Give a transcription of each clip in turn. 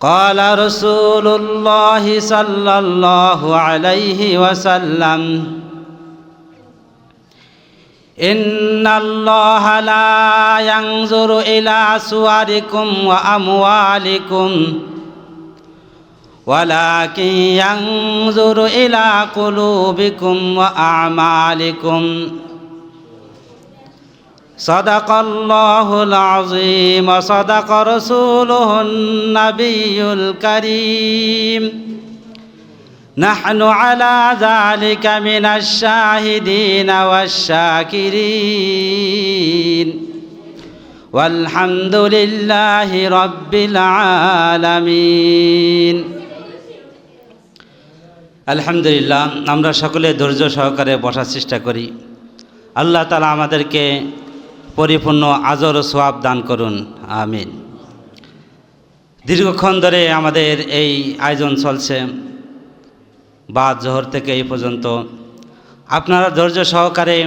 قال رسول الله صلى الله عليه وسلم إن الله لا ينظر إلى صوركم وأموالكم ولكن ينظر إلى قلوبكم وأعمالكم. صدق الله العظيم وصدق رسوله النبي الكريم نحن على ذلك من الشاهدين والشاكرين والحمد لله رب العالمين আলহামদুলিল্লাহ আমরা সকলে ধৈর্য সহকারে বসার চেষ্টা করি আল্লাহ তালা আমাদেরকে পরিপূর্ণ আজর সোয়াব দান করুন। আমিন। দীর্ঘক্ষণ ধরে আমাদের এই আয়োজন চলছে। বা জোহর থেকে এই পর্যন্ত। আপনারা ধৈর্য সহকারে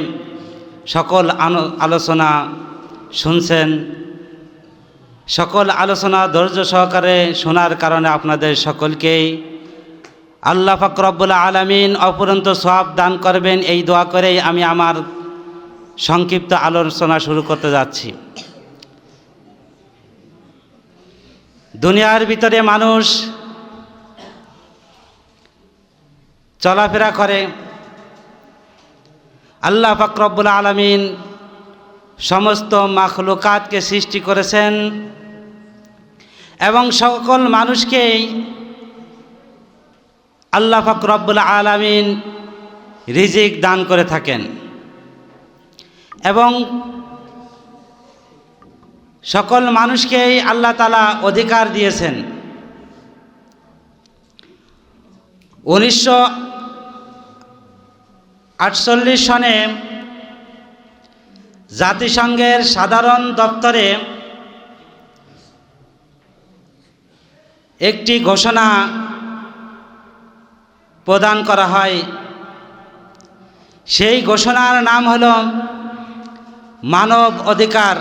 সকল আলোচনা শুনছেন। সকল আলোচনা ধৈর্য সহকারে শোনার কারণে আপনাদের সকলকেই আল্লাহ ফাকরবুল্লা আলমিন অপরন্ত সব দান করবেন। এই দোয়া করেই আমি আমার সংক্ষিপ্ত আলোচনা শুরু করতে যাচ্ছি। দুনিয়ার ভিতরে মানুষ চলাফেরা করে। আল্লাহ ফাকরবুল আলমিন সমস্ত মাখলুকাতকে সৃষ্টি করেছেন এবং সকল মানুষকেই আল্লাহ ফাকরবুল আলমিন রিজিক দান করে থাকেন। এবং সকল মানুষকেই আল্লাহ তালা অধিকার দিয়েছেন। উনিশশো আটচল্লিশ সনে জাতিসংঘের সাধারণ দপ্তরে একটি ঘোষণা প্রদান করা হয়। সেই ঘোষণার নাম হল মানব অধিকার।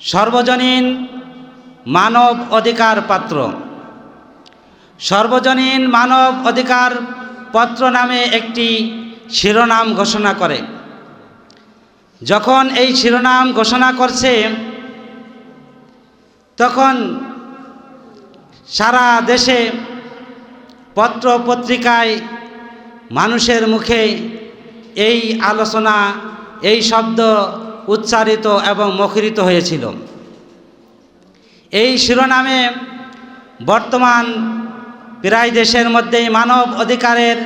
সর্বজনীন মানব অধিকার পাত্র। সর্বজনীন মানব অধিকার পত্র নামে একটি শিরোনাম ঘোষণা করে। যখন এই শিরোনাম ঘোষণা করছে, তখন সারা দেশে পত্র পত্রিকায় মানুষের মুখে এই আলোচনা, এই শব্দ উচ্চারিত এবং মুখরিত হয়েছিল। এই শিরোনামে বর্তমান প্রায় দেশের মধ্যেই মানব অধিকারের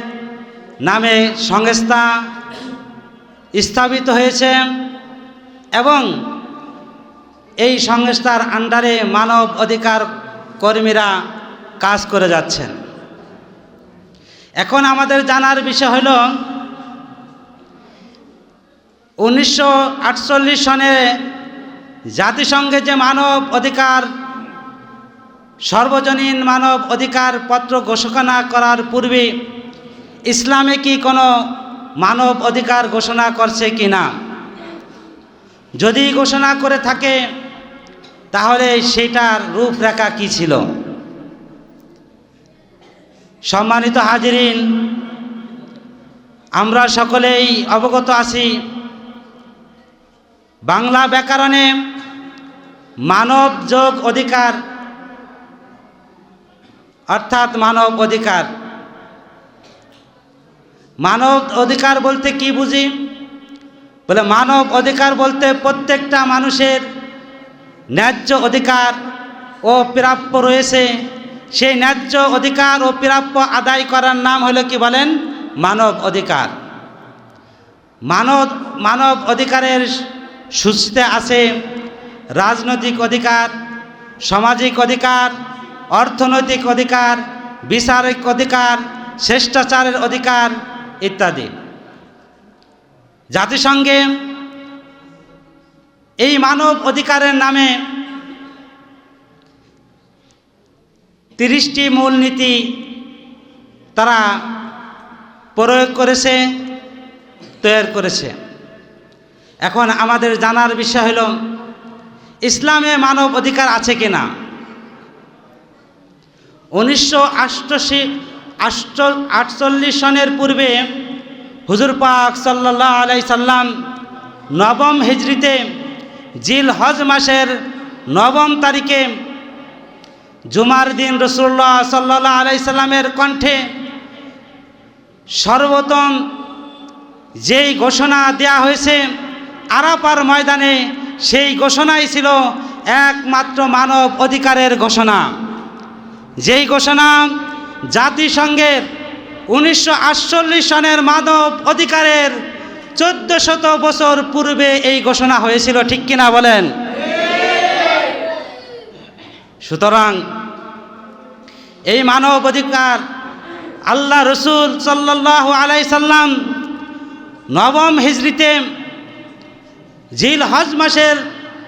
নামে সংস্থা স্থাপিত হয়েছে এবং এই সংস্থার আন্ডারে মানব অধিকার কর্মীরা কাজ করে যাচ্ছেন। এখন আমাদের জানার বিষয় হল উনিশশো আটচল্লিশ সনে জাতিসংঘে যে মানব অধিকার, সর্বজনীন মানব অধিকার পত্র ঘোষণা করার পূর্বে ইসলামে কি কোনো মানব অধিকার ঘোষণা করছে কি না? যদি ঘোষণা করে থাকে, তাহলে সেটার রূপরেখা কি ছিল? সম্মানিত হাজিরিন, আমরা সকলেই অবগত আছি বাংলা ব্যাকরণে মানব যোগ অধিকার, অর্থাৎ মানব অধিকার। মানব অধিকার বলতে কি বুঝি? বলে মানব অধিকার বলতে প্রত্যেকটা মানুষের ন্যায্য অধিকার ও প্রাপ্য রয়েছে। সেই ন্যায্য অধিকার ও প্রাপ্য আদায় করার নাম হলো কি বলেন? মানব অধিকার। মানব মানব অধিকারের সূচিতে আছে রাজনৈতিক অধিকার, সামাজিক অধিকার, অর্থনৈতিক অধিকার, বিচারিক অধিকার শ্রেষ্টাচারের অধিকার ইত্যাদি। জাতিসংঘে এই মানব অধিকারের নামে তিরিশটি মূলনীতি তারা প্রয়োগ করেছে তৈরি করেছে। এখন আমাদের জানার বিষয় হলো, ইসলামে মানব অধিকার আছে কিনা উনিশশো আটষট্টি আটচল্লিশ সনের পূর্বে হুজুর পাক সাল্লাহ আলাই সাল্লাম নবম হিজড়িতে জিল হজ মাসের নবম তারিখে জুমার দিন রসুল্লাহ সাল্লাহ আলাই সাল্লামের কণ্ঠে সর্বতম যেই ঘোষণা দেয়া হয়েছে আরাপার ময়দানে সেই ঘোষণাই ছিল একমাত্র মানব অধিকারের ঘোষণা। যেই ঘোষণা জাতিসংঘের উনিশশো আটচল্লিশ সনের মানব অধিকারের চোদ্দ শত বছর পূর্বে এই ঘোষণা হয়েছিল, ঠিক কিনা বলেন? সুতরাং এই মানব অধিকার আল্লাহ রসুল সাল্লাহ আলাই সাল্লাম নবম হিজড়িতে জিল হজ মাসের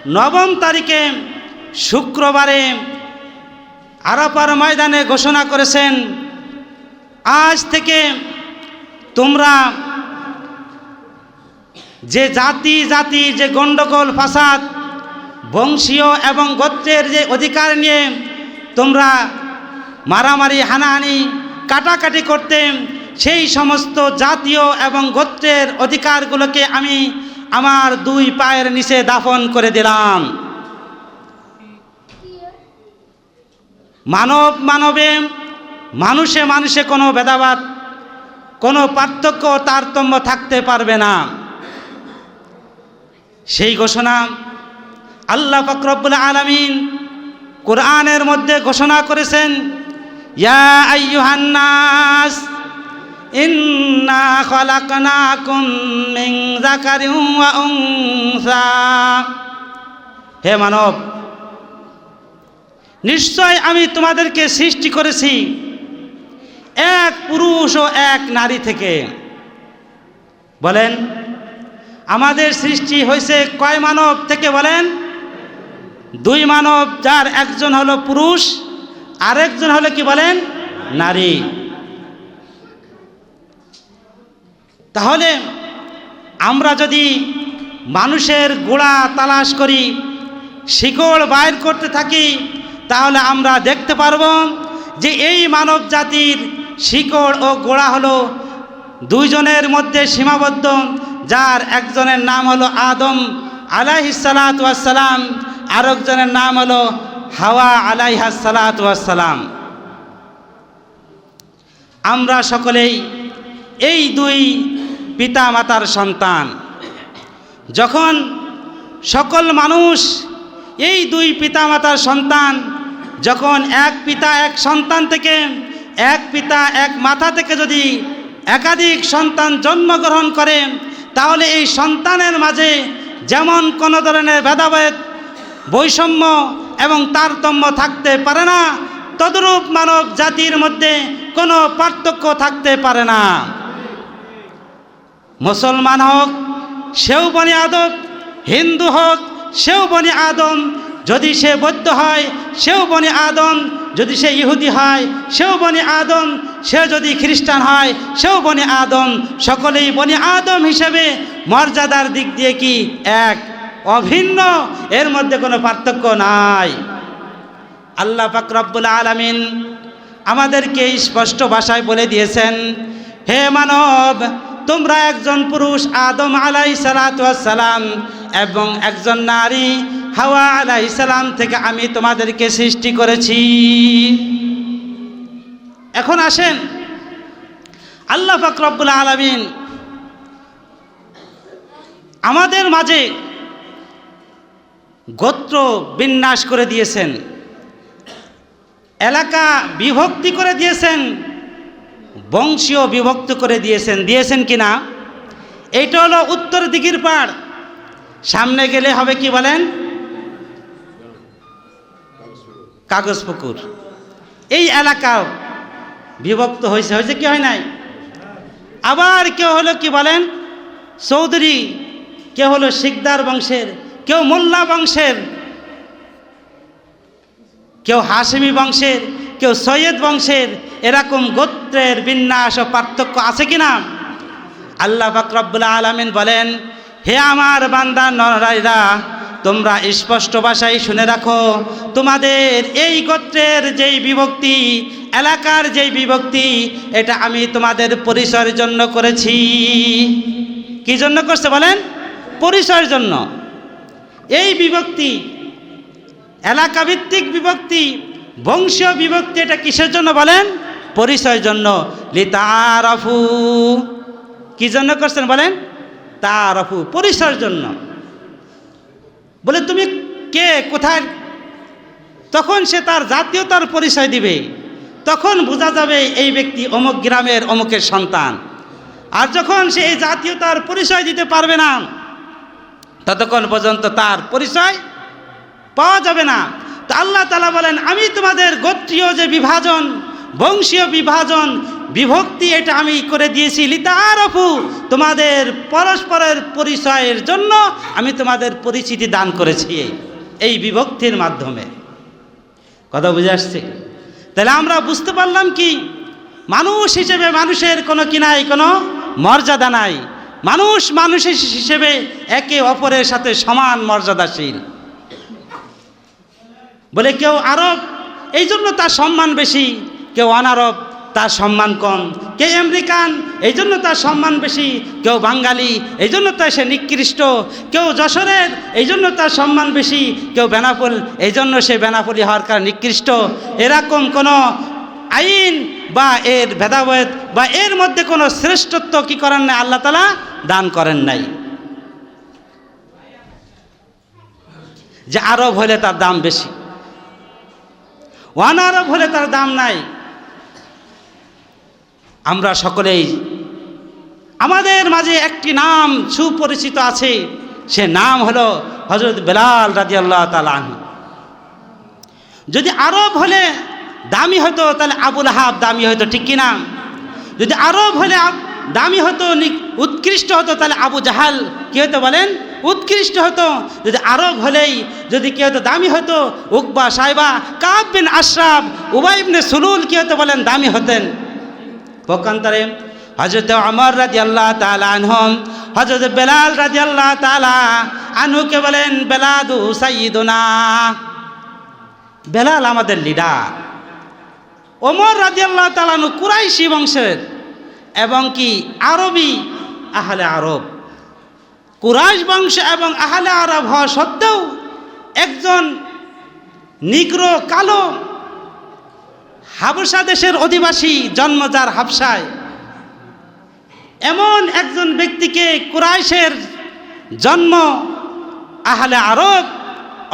নবম তারিখে শুক্রবারে আরাপার ময়দানে ঘোষণা করেছেন, আজ থেকে তোমরা যে জাতি জাতি, যে গণ্ডগোল ফাসাদ, বংশীয় এবং গোত্রের যে অধিকার নিয়ে তোমরা মারামারি, হানাহানি, কাটাকাটি করতে, সেই সমস্ত জাতীয় এবং গোত্রের অধিকারগুলোকে আমি আমার দুই পায়ের নিচে দাফন করে দিলাম। মানব মানবে, মানুষে মানুষে কোনো ভেদাবাদ কোনো পার্থক্য তারতম্য থাকতে পারবে না। সেই ঘোষণা আল্লাহ ফকরবুল আলমিন কোরআনের মধ্যে ঘোষণা করেছেন, ইয়া আইয়ুহান্নাস হে মানব, নিশ্চয় আমি তোমাদেরকে সৃষ্টি করেছি এক পুরুষ ও এক নারী থেকে। বলেন, আমাদের সৃষ্টি হয়েছে কয় মানব থেকে বলেন? দুই মানব, যার একজন হলো পুরুষ, আরেকজন হলো কি বলেন? নারী। তাহলে আমরা যদি মানুষের গোড়া তালাশ করি, শিকড় বাইর করতে থাকি, তাহলে আমরা দেখতে পারব যে এই মানব জাতির শিকড় ও গোড়া হলো দুইজনের মধ্যে সীমাবদ্ধ, যার একজনের নাম হলো আদম আলাইহিসালাতাম আরেকজনের নাম হলো হাওয়া আলাইহা আলাইহাসালাতাম আমরা সকলেই এই দুই পিতা মাতার সন্তান। যখন সকল মানুষ এই দুই পিতা মাতার সন্তান, যখন এক পিতা এক সন্তান থেকে, এক পিতা এক মাথা থেকে যদি একাধিক সন্তান জন্মগ্রহণ করে, তাহলে এই সন্তানের মাঝে যেমন কোনো ধরনের ভেদাভেদ, বৈষম্য এবং তারতম্য থাকতে পারে না, তদরূপ মানব জাতির মধ্যে কোনো পার্থক্য থাকতে পারে না। মুসলমান হোক, সেও বনি আদম, হিন্দু হোক, সেও বনি আদম, যদি সে বৌদ্ধ হয়, সেও বনি আদম, যদি সে ইহুদি হয়, সেও বনি আদম, সে যদি খ্রিস্টান হয়, সেও বনি আদম। সকলেই বনি আদম হিসেবে মর্যাদার দিক দিয়ে কি এক? অভিন্ন। এর মধ্যে কোনো পার্থক্য নাই। আল্লাহ ফাকরাবুল আলমিন আমাদেরকে স্পষ্ট ভাষায় বলে দিয়েছেন, হে মানব তোমরা একজন পুরুষ, আদম আলাই সালাম, এবং একজন নারী, হাওয়া আলাই সালাম থেকে আমি তোমাদেরকে সৃষ্টি করেছি। এখন আসেন। আল্লাহ ফাকরাবুল আলমিন আমাদের মাঝে গোত্র বিন্যাস করে দিয়েছেন। এলাকা বিভক্তি করে দিয়েছেন। বংশীয় বিভক্ত করে দিয়েছেন। দিয়েছেন কি না? এইটা হলো উত্তর দিঘির পাড়। সামনে গেলে হবে কি বলেন? কাগজ পুকুর। এই এলাকা বিভক্ত হয়েছে। হয়েছে কি হয় নাই? আবার কেউ হলো কি বলেন? চৌধুরী। কেউ হলো শিকদার বংশের। কেউ মোল্লা বংশের। কেউ হাসিমি বংশের। কেউ সৈয়দ বংশের এরকম গোত্রের বিন্যাস ও পার্থক্য আছে কি না আল্লাহ ফাকরাবুল আলমিন বলেন, হে আমার বান্দা নরাইরা তোমরা স্পষ্ট ভাষায় শুনে রাখো, তোমাদের এই গোত্রের যেই বিভক্তি, এলাকার যেই বিভক্তি, এটা আমি তোমাদের পরিচয়ের জন্য করেছি। কি জন্য করছে বলেন? পরিচয়ের জন্য। এই বিভক্তি, এলাকাভিত্তিক বিভক্তি বংশীয় বিভক্তি এটা কিসের জন্য বলেন? পরিচয়ের জন্য। লিতারাফু। কি জন্য করছেন বলেন? তারফু, পরিচয়ের জন্য। বলে, তুমি কে? কোথায়? তখন সে তার জাতীয়তার পরিচয় দিবে। তখন বোঝা যাবে এই ব্যক্তি অমুক গ্রামের অমুকের সন্তান। আর যখন সে এই জাতীয়তার পরিচয় দিতে পারবে না, ততক্ষণ পর্যন্ত তার পরিচয় পাওয়া যাবে না। তো আল্লাহ তালা বলেন, আমি তোমাদের গোত্রীয় যে বিভাজন, বংশীয় বিভাজন, বিভক্তি এটা আমি করে দিয়েছি। লিতারফু তোমাদের পরস্পরের পরিচয়ের জন্য আমি তোমাদের পরিচিতি দান করেছি এই বিভক্তির মাধ্যমে। কথা বুঝে আসছে? তাহলে আমরা বুঝতে পারলাম কি, মানুষ হিসেবে মানুষের কোনো কি নাই, কোনো মর্যাদা নাই। মানুষ মানুষ হিসেবে একে অপরের সাথে সমান মর্যাদাশীল। বলে, কেউ আরব, এই জন্য তার সম্মান বেশি। কেউ অনারব, তার সম্মান কম। কেউ আমেরিকান, এই জন্য তার সম্মান বেশি। কেউ বাঙালি, এই জন্য তার সে নিকৃষ্ট। কেউ যশোরের, এই জন্য তার সম্মান বেশি। কেউ বেনাপোল, এই জন্য সে বেনাপলি হওয়ার কারণ নিকৃষ্ট। এরকম কোনো আইন বা এর ভেদাভেদ বা এর মধ্যে কোনো শ্রেষ্ঠত্ব কি করেন নাই? আল্লাহ তালা দান করেন নাই। যে আরব হলে তার দাম বেশি। ওয়ান আরব হলে তার দাম নাই। আমরা সকলেই, আমাদের মাঝে একটি নাম সুপরিচিত আছে, সে নাম হলো হজরত বেলাল রাজি আল্লাহ তালাহ যদি আরব হলে দামি হতো, তাহলে আবুল হাব দামি হতো, ঠিক কিনা? যদি আরব হলে দামি হতো উৎকৃষ্ট হতো, তাহলে আবু জাহাল কি হতো বলেন? উৎকৃষ্ট হতো। যদি আরব হলেই, যদি কেউ হতো দামি হতো? উকবা সাহেবা কাব বিন আশরাফ উবাইবনে সুলুল কি হতো বলেন? দামি হতেন। পক্ষান্তরে হজরত অমর রাজি আল্লাহ তালা আনহম হজরত বেলাল রাজি আল্লাহ তালা আনহুকে বলেন, বেলাদু সাইদুনা বেলাল আমাদের লিডার। ওমর রাজি আল্লাহ তালানু কুরাইশি বংশের এবং কি আরবি আহলে আরব। কুরাইশ বংশ এবং আহলে আরব হওয়া সত্ত্বেও একজন নিগ্র কালো হাবসা দেশের অধিবাসী জন্ম যার হাবসায়। এমন একজন ব্যক্তিকে কুরাইশের জন্ম আহলে আরব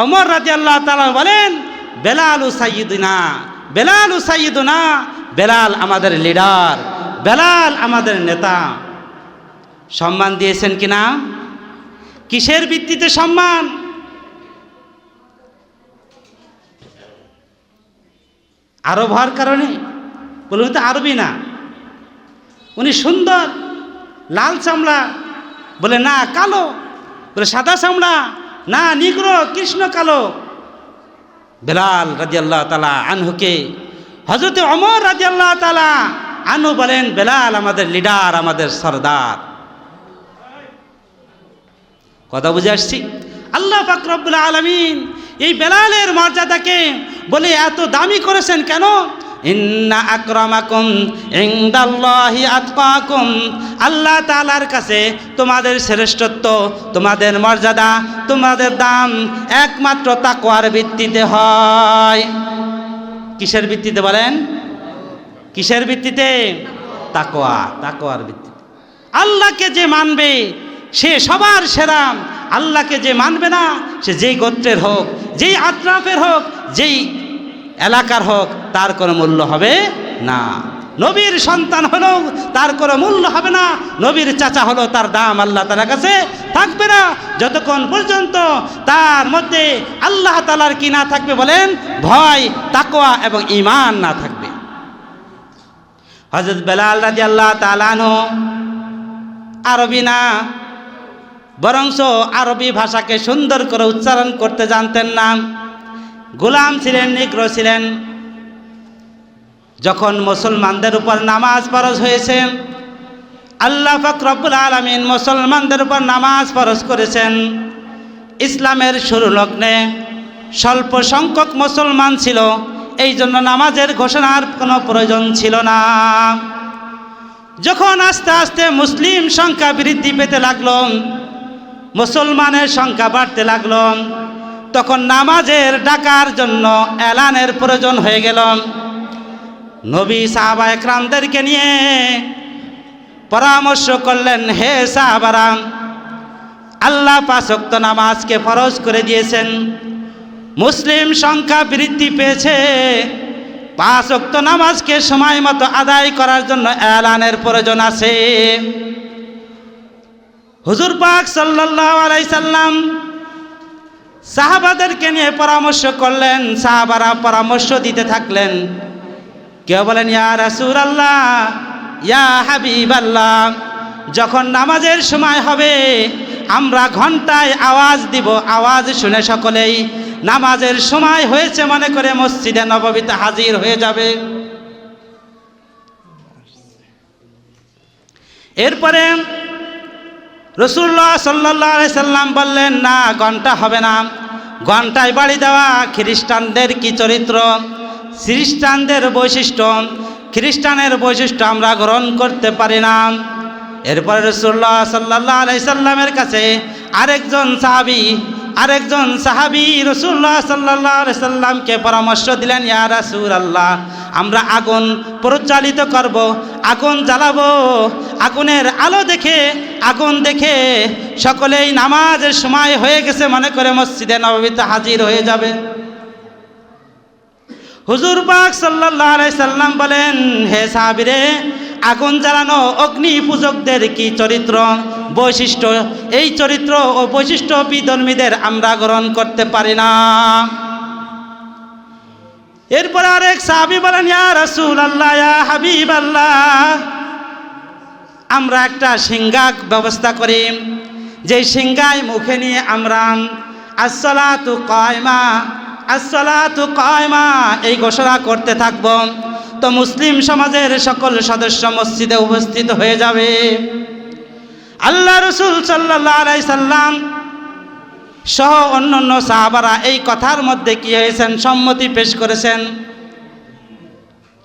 অমর রাজি আল্লাহ তালা বলেন, বেলাল সাইয়দুনা বেলাল সাইয়দুনা বেলাল আমাদের লিডার, বেলাল আমাদের নেতা। সম্মান দিয়েছেন কিনা? কিসের ভিত্তিতে সম্মান? আরব হওয়ার কারণে বলে তো আরবি না। উনি সুন্দর, লাল চামড়া, বলে, না, কালো। বলে, সাদা চামড়া। না, নিগ্র, কৃষ্ণ কালো। বেলাল রাজি আল্লাহ তালা আনহুকে হজরত অমর রাজি আল্লাহ তালা আনু বলেন, বেলাল আমাদের লিডার আমাদের সর্দার। কথা বুঝে আসছি? আল্লাহ ফাকরবুল আলমিন এই বেলালের মর্যাদাকে বলে এত দামি করেছেন কেন? ইন্না আক্রমাকুম ইন্দাল্লাহি আতকাকুম আল্লাহ তাআলার কাছে তোমাদের শ্রেষ্ঠত্ব, তোমাদের মর্যাদা, তোমাদের দাম একমাত্র তাকওয়ার ভিত্তিতে হয়। কিসের ভিত্তিতে বলেন? কিসের ভিত্তিতে? তাকওয়া, তাকওয়ার ভিত্তিতে। আল্লাহকে যে মানবে সে সবার সেরাম আল্লাহকে যে মানবে না, সে যেই গোত্রের হোক, যেই আত্রাফের হোক, যেই এলাকার হোক, তার কোনো মূল্য হবে না। নবীর সন্তান হলেও তার কোনো মূল্য হবে না। নবীর চাচা হলো তার দাম আল্লাহ তালার কাছে থাকবে না। যতক্ষণ পর্যন্ত তার মধ্যে আল্লাহ তালার কি না থাকবে বলেন, ভয় তাকোয়া এবং ইমান না থাকবে। হজরত বেলাল রাজি আল্লাহ তালানো আরবি না? বরংস আরবি ভাষাকে সুন্দর করে উচ্চারণ করতে জানতেন না। গোলাম ছিলেন, নিগ্র ছিলেন। যখন মুসলমানদের উপর নামাজ ফরজ হয়েছে, আল্লাহ ফকরবুল আলমিন মুসলমানদের উপর নামাজ ফরজ করেছেন। ইসলামের শুরু লগ্নে স্বল্প সংখ্যক মুসলমান ছিল এই জন্য নামাজের ঘোষণার কোনো প্রয়োজন ছিল না। যখন আস্তে আস্তে মুসলিম সংখ্যা বৃদ্ধি পেতে লাগল মুসলমানের সংখ্যা বাড়তে লাগল তখন নামাজের ডাকার জন্য এলানের প্রয়োজন হয়ে গেল নবী সাহাবা একরামদেরকে নিয়ে পরামর্শ করলেন, হে সাহাবারাম, আল্লাহ পাশক্ত নামাজকে ফরজ করে দিয়েছেন। মুসলিম সংখ্যা বৃদ্ধি পেয়েছে। পাঁচ অক্ত নামাজকে সময় মতো আদায় করার জন্য এলানের প্রয়োজন আছে। হুজুর পাক সাল্লাহ আলাইসাল্লাম সাহাবাদেরকে নিয়ে পরামর্শ করলেন, সাহাবারা পরামর্শ দিতে থাকলেন। কেউ বলেন, ইয়া রাসুল আল্লাহ ইয়া হাবিব আল্লাহ যখন নামাজের সময় হবে, আমরা ঘন্টায় আওয়াজ দিব, আওয়াজ শুনে সকলেই নামাজের সময় হয়েছে মনে করে মসজিদে নববীতে হাজির হয়ে যাবে। এরপরে রসুল্লাহ সাল্লাহ সাল্লাম বললেন, না, ঘণ্টা হবে না। ঘন্টায় বাড়ি দেওয়া খ্রিস্টানদের কি চরিত্র? খ্রিস্টানদের বৈশিষ্ট্য, খ্রিস্টানের বৈশিষ্ট্য আমরা গ্রহণ করতে পারি না। এরপরে রসুল্লাহ সাল্লাহ সাল্লামের কাছে আরেকজন সাহাবি আরেকজন সাহাবি রসুল্লাহ সাল্লাহ সাল্লামকে পরামর্শ দিলেন, ইয়া রাসুল আল্লাহ আমরা আগুন প্রজ্বালিত করব, আগুন জ্বালাবো, আগুনের আলো দেখে, আগুন দেখে সকলেই নামাজের সময় হয়ে গেছে মনে করে মসজিদে নবমীতে হাজির হয়ে যাবে। হুজুর পাক সাল্লাহ সাল্লাম বলেন, হে সাহাবিরে, আগুন জ্বালানো অগ্নি পূজকদের কি চরিত্র, বৈশিষ্ট্য? এই চরিত্র ও বৈশিষ্ট্য বিধর্মীদের আমরা গ্রহণ করতে পারি না। এরপর আরেক সাহাবি বলেন, ইয়া রাসূল আল্লাহ ইয়া হাবিব আল্লাহ আমরা একটা সিংহা ব্যবস্থা করি। যে সিংহায় মুখে নিয়ে আমরা আসসালাতু কায়মা আসসালাতু কায়মা এই ঘোষণা করতে থাকব। তো মুসলিম সমাজের সকল সদস্য মসজিদে উপস্থিত হয়ে যাবে। আল্লাহ রসুল সাল্লাহ আলাই সাল্লাম সহ অন্যান্য সাহাবারা এই কথার মধ্যে কি হয়েছেন? সম্মতি পেশ করেছেন।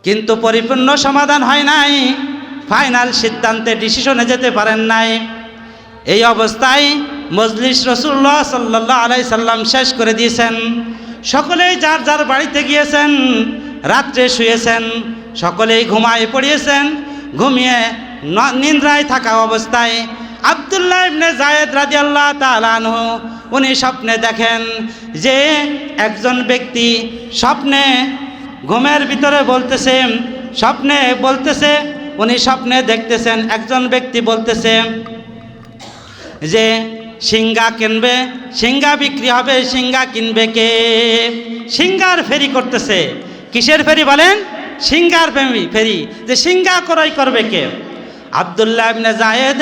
কিন্তু পরিপূর্ণ সমাধান হয় নাই। ফাইনাল সিদ্ধান্তে ডিসিশনে যেতে পারেন নাই। এই অবস্থায় মজলিস রসুল্লাহ সাল্লাহ আলাই সাল্লাম শেষ করে দিয়েছেন। সকলেই যার যার বাড়িতে গিয়েছেন, রাত্রে শুয়েছেন, সকলেই ঘুমায় পড়িয়েছেন, ঘুমিয়ে নিন্দ্রায় থাকা অবস্থায় আবদুল্লাহ ইবনে জায়েদ রাদিয়াল্লাহ তাআলাহু উনি স্বপ্নে দেখেন যে একজন ব্যক্তি স্বপ্নে ঘুমের ভিতরে বলতেছে, স্বপ্নে বলতেছে, উনি স্বপ্নে দেখতেছেন, একজন ব্যক্তি বলতেছে যে সিঙ্গা কিনবে সিঙ্গা বিক্রি হবে সিঙ্গা কিনবে কে? সিঙ্গার ফেরি করতেছে। কিসের ফেরি বলেন? সিঙ্গার ফেরি ফেরি। যে সিঙ্গা ক্রয় করবে কে? আবদুল্লাহ ইবনে জায়েদ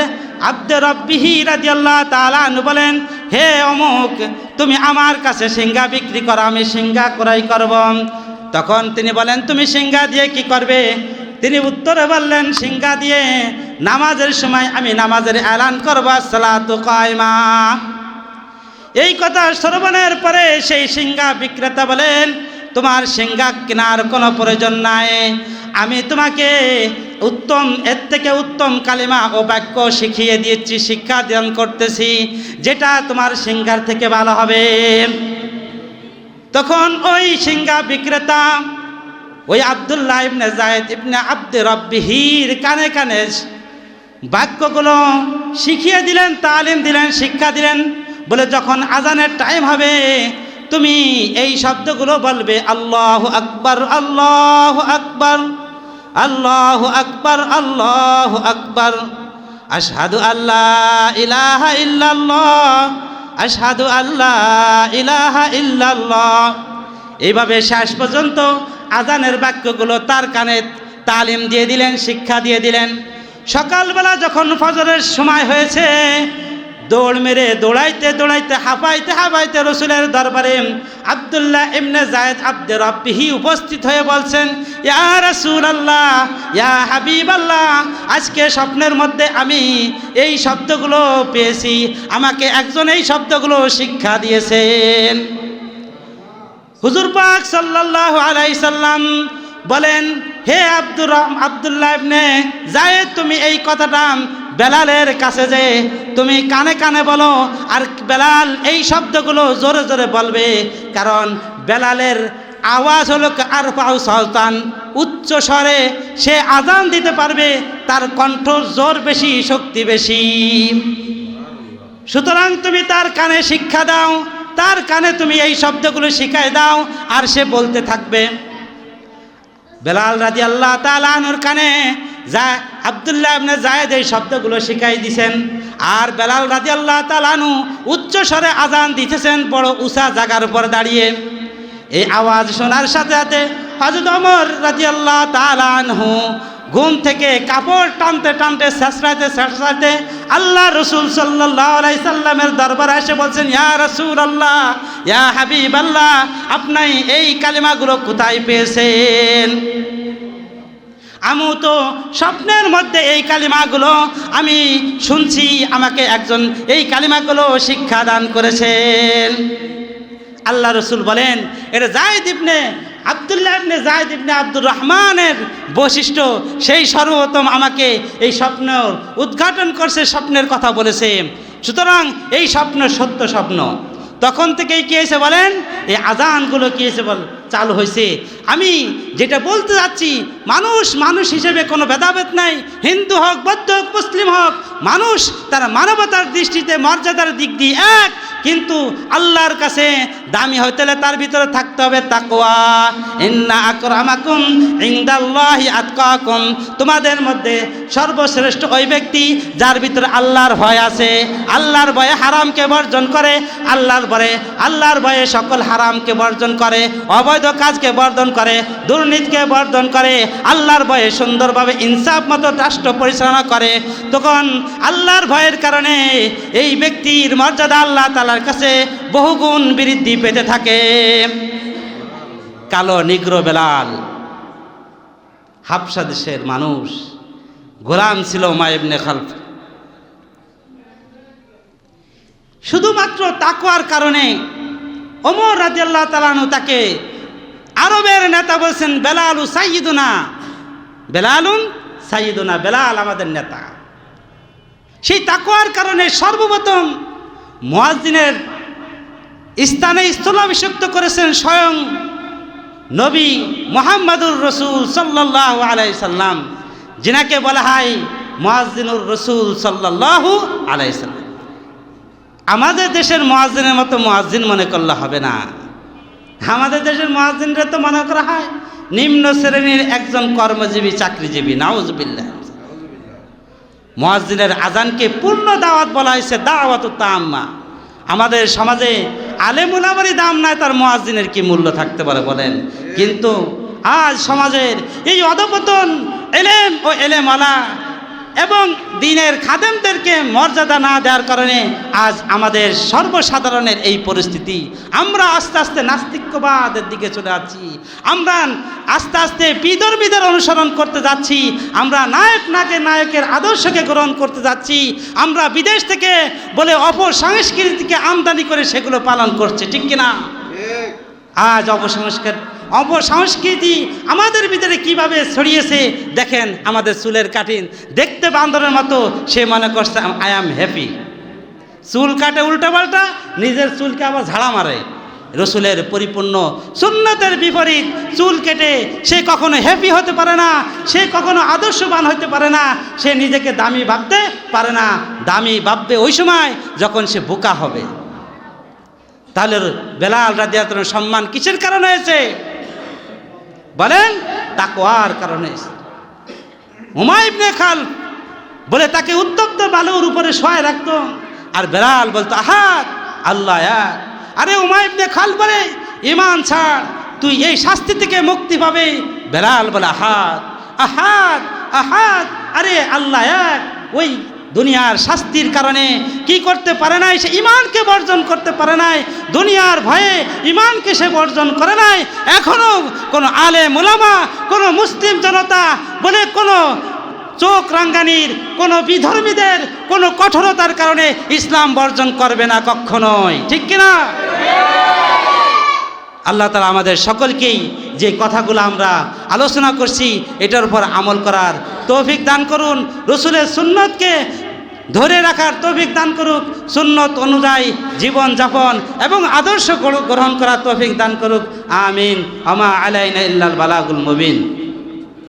আব্দে রব্বিহি রাদিয়াল্লাহ তাআলা বলেন, হে অমুক, তুমি আমার কাছে সিঙ্গা বিক্রি করো, আমি সিঙ্গা ক্রয় করব। তখন তিনি বলেন, তুমি সিঙ্গা দিয়ে কি করবে? তিনি উত্তরে বললেন সিঙ্গা দিয়ে নামাজের সময় আমি নামাজের এলান করব, সালাতু কায়মা। এই কথা শ্রবণের পরে সেই সিঙ্গা বিক্রেতা বলেন, তোমার সিঙ্গা কেনার কোনো প্রয়োজন নাই। আমি তোমাকে উত্তম, এর থেকে উত্তম কালিমা ও বাক্য শিখিয়ে দিয়েছি, শিক্ষা দান করতেছি, যেটা তোমার সিঙ্গার থেকে ভালো হবে। তখন ওই সিঙ্গা বিক্রেতা, ওই আবদুল্লাহ ইবনে জায়েদ ইবনে আব্দে রব্বিহির কানে কানে বাক্যগুলো শিখিয়ে দিলেন, তালিম দিলেন, শিক্ষা দিলেন, বলে যখন আজানের টাইম হবে, তুমি এই শব্দগুলো বলবে, আল্লাহ আকবর আল্লাহ আকবর। আল্লাহু আকবার আল্লাহু আকবার। আশহাদু আল্লাহ ইলাহা ইল্লাল্লাহ, আশহাদু আল্লাহ ইলাহা ইল্লাল্লাহ। এইভাবে শেষ পর্যন্ত আজানের বাক্যগুলো তার কানে তালিম দিয়ে দিলেন, শিক্ষা দিয়ে দিলেন। সকালবেলা যখন ফজরের সময় হয়েছে দৌড় মেরে দৌড়াইতে দৌড়াইতে, হাঁপাইতে হাঁপাইতে রসুলের দরবারে আবদুল্লাহ ইবনে জায়েদ আব্দে রব্বিহি উপস্থিত হয়ে বলছেন, ইয়া রসুল আল্লাহ ইয়া হাবিব আল্লাহ আজকে স্বপ্নের মধ্যে আমি এই শব্দগুলো পেয়েছি, আমাকে একজন এই শব্দগুলো শিক্ষা দিয়েছেন। হুজুর পাক সাল্লাল্লাহু আলাইহি সাল্লাম বলেন, হে আব্দুর আবদুল্লাহ ইবনে জায়েদ, তুমি এই কথাটা বেলালের কাছে যে তুমি কানে কানে বলো, আর বেলাল এই শব্দগুলো জোরে জোরে বলবে। কারণ বেলালের আওয়াজ হলো আর পাও সলতান। উচ্চ স্বরে সে আজান দিতে পারবে, তার কণ্ঠ জোর বেশি, শক্তি বেশি। সুতরাং তুমি তার কানে শিক্ষা দাও, তার কানে তুমি এই শব্দগুলো শিখাই দাও, আর সে বলতে থাকবে। বেলাল রাজি আল্লাহ তালানুর কানে যা আবদুল্লাহ আপনি জায়েদ এই শব্দগুলো শিখাই দিছেন। আর বেলাল রাজি আল্লাহ তালানু উচ্চ স্বরে আজান দিতেছেন বড় উষা জাগার উপর দাঁড়িয়ে। এই আওয়াজ শোনার সাথে সাথে হজরত অমর রাজি আল্লাহ তালানহু ঘুম থেকে কাপড় টানতে টানতে শেষরাতে শেষরাতে আল্লাহ রসুল সাল্লাহ সাল্লামের দরবারে এসে বলছেন, ইয়া রসুল আল্লাহ ইয়া হাবিব আল্লাহ আপনি এই কালিমাগুলো কোথায় পেয়েছেন? আমি তো স্বপ্নের মধ্যে এই কালিমাগুলো আমি শুনছি, আমাকে একজন এই কালিমাগুলো শিক্ষা দান করেছেন। আল্লাহ রসুল বলেন, এটা জায়দ ইবনে আবদুল্লাহ ইবনে জায়দ ইবনে আব্দুর রহমানের বৈশিষ্ট্য। সেই সর্বপ্রথম আমাকে এই স্বপ্ন উদ্ঘাটন করছে, স্বপ্নের কথা বলেছে। সুতরাং এই স্বপ্ন সত্য স্বপ্ন। তখন থেকেই কী হয়েছে বলেন? এই আজানগুলো কী হয়েছে বল চালু হয়েছে। আমি যেটা বলতে যাচ্ছি, মানুষ মানুষ হিসেবে কোনো ভেদাভেদ নাই। হিন্দু হোক, বৌদ্ধ হোক, মুসলিম হোক, মানুষ তারা মানবতার দৃষ্টিতে, মর্যাদার দিক দিয়ে এক। কিন্তু আল্লাহর কাছে দামি হইতে হলে তার ভিতরে থাকতে হবে তাকওয়া। ইন্না আকরামাকুম ইনদাল্লাহি আতকাকুম। তোমাদের মধ্যে সর্বশ্রেষ্ঠ ওই ব্যক্তি যার ভিতরে আল্লাহর ভয় আছে। আল্লাহর ভয়ে হারামকে বর্জন করে, আল্লাহর ভয়ে আল্লাহর ভয়ে সকল হারামকে বর্জন করে, অবৈধ কাজকে বর্জন করে, দুর্নীতিকে বর্জন করে, আল্লাহর ভয়ে সুন্দরভাবে ইনসাফ মতো রাষ্ট্র পরিচালনা করে। তখন আল্লাহর ভয়ের কারণে এই ব্যক্তির মর্যাদা আল্লাহ তালার কাছে বহুগুণ বৃদ্ধি পেতে থাকে। কালো, নিগ্র বেলাল, হাফসা দেশের মানুষ, গোলাম ছিল মায়েবনে খালফ। শুধুমাত্র তাকুয়ার কারণে ওমর রাজিয়াল্লাহ তালানু তাকে আরবের নেতা বলছেন, বেলালু সাইয়দুনা বেলালুন সাইয়দুনা বেলাল আমাদের নেতা। সেই তাকুয়ার কারণে সর্বপ্রথম মুয়াজ্জিনের স্থানে স্থলাভিষিক্ত করেছেন স্বয়ং নবী মোহাম্মদুর রসুল সাল্লাহ আলাই সাল্লাম, যিনাকে বলা হয় মুয়াজ্জিনুর রসুল সাল্লাহ আলাই সাল্লাম। আমাদের দেশের মোয়াজ্জিনের মতো মোয়াজ্জিন মনে করলে হবে না। আমাদের দেশের মহাজিনরা তো মনে করা হয় নিম্ন শ্রেণির একজন কর্মজীবী, চাকরিজীবী, নাউজবিল্লাহ। মহাজিনের আজানকে পূর্ণ দাওয়াত বলা হয়েছে, দাওয়াত তাম্মা আমাদের সমাজে আলেমুলামারই দাম নাই, তার মহাজিনের কি মূল্য থাকতে পারে বলেন? কিন্তু আজ সমাজের এই অধপতন এলেম ও এলেম আলা এবং দিনের খাদেমদেরকে মর্যাদা না দেওয়ার কারণে আজ আমাদের সর্বসাধারণের এই পরিস্থিতি। আমরা আস্তে আস্তে নাস্তিক্যবাদের দিকে চলে যাচ্ছি। আমরা আস্তে আস্তে বিদর্মীদের অনুসরণ করতে যাচ্ছি। আমরা নায়ক নাকে নায়কের আদর্শকে গ্রহণ করতে যাচ্ছি। আমরা বিদেশ থেকে বলে অপসংস্কৃতিকে আমদানি করে সেগুলো পালন করছে ঠিক কিনা? আজ অপসংস্কার অপসংস্কৃতি আমাদের ভিতরে কীভাবে ছড়িয়েছে, দেখেন আমাদের চুলের কাটিন দেখতে বান্দরের মতো সে মনে করছে আই এম হ্যাপি চুল কাটে উল্টা পাল্টা নিজের চুলকে আবার ঝাড়া মারে। রসুলের পরিপূর্ণ সুন্নতের বিপরীত, চুল কেটে সে কখনো হ্যাপি হতে পারে না, সে কখনো আদর্শবান হতে পারে না, সে নিজেকে দামি ভাবতে পারে না। দামি ভাববে ওই সময় যখন সে বোকা হবে। তাহলে বেলাল রাজিয়াতের সম্মান কিসের কারণে হয়েছে? বলেন, তাকওয়ার কারণে হুমায়ুবনে খাল বলে তাকে উত্তপ্ত বালুর উপরে শোয়ায় রাখতো, আর বেলাল বলতো আহাত আল্লাহ এক আরে উমাইবনে খাল বলে ইমান ছাড়, তুই এই শাস্তি থেকে মুক্তি পাবে। বেড়াল বলে আহাত আহাত আহাত আরে আল্লাহ এক ওই দুনিয়ার শাস্তির কারণে কি করতে পারে নাই, সে ইমানকে বর্জন করতে পারে নাই, দুনিয়ার ভয়ে ইমানকে সে বর্জন করে নাই। এখনও কোনো আলে মোলামা কোনো মুসলিম জনতা বলে কোনো চোখ রাঙ্গানির, কোনো বিধর্মীদের, কোনো কঠোরতার কারণে ইসলাম বর্জন করবে না কখনোই। ঠিক কিনা? আল্লাহ তালা আমাদের সকলকেই যে কথাগুলো আমরা আলোচনা করছি, এটার উপর আমল করার তৌফিক দান করুন। রসুলের সুন্নতকে ধরে রাখার তৌফিক দান করুক। সুন্নত অনুযায়ী জীবন যাপন এবং আদর্শ গ্রহণ করার তৌফিক দান করুক। আমিন। আমা আলাইনা ইল্লাল বালাগুল মুবিন।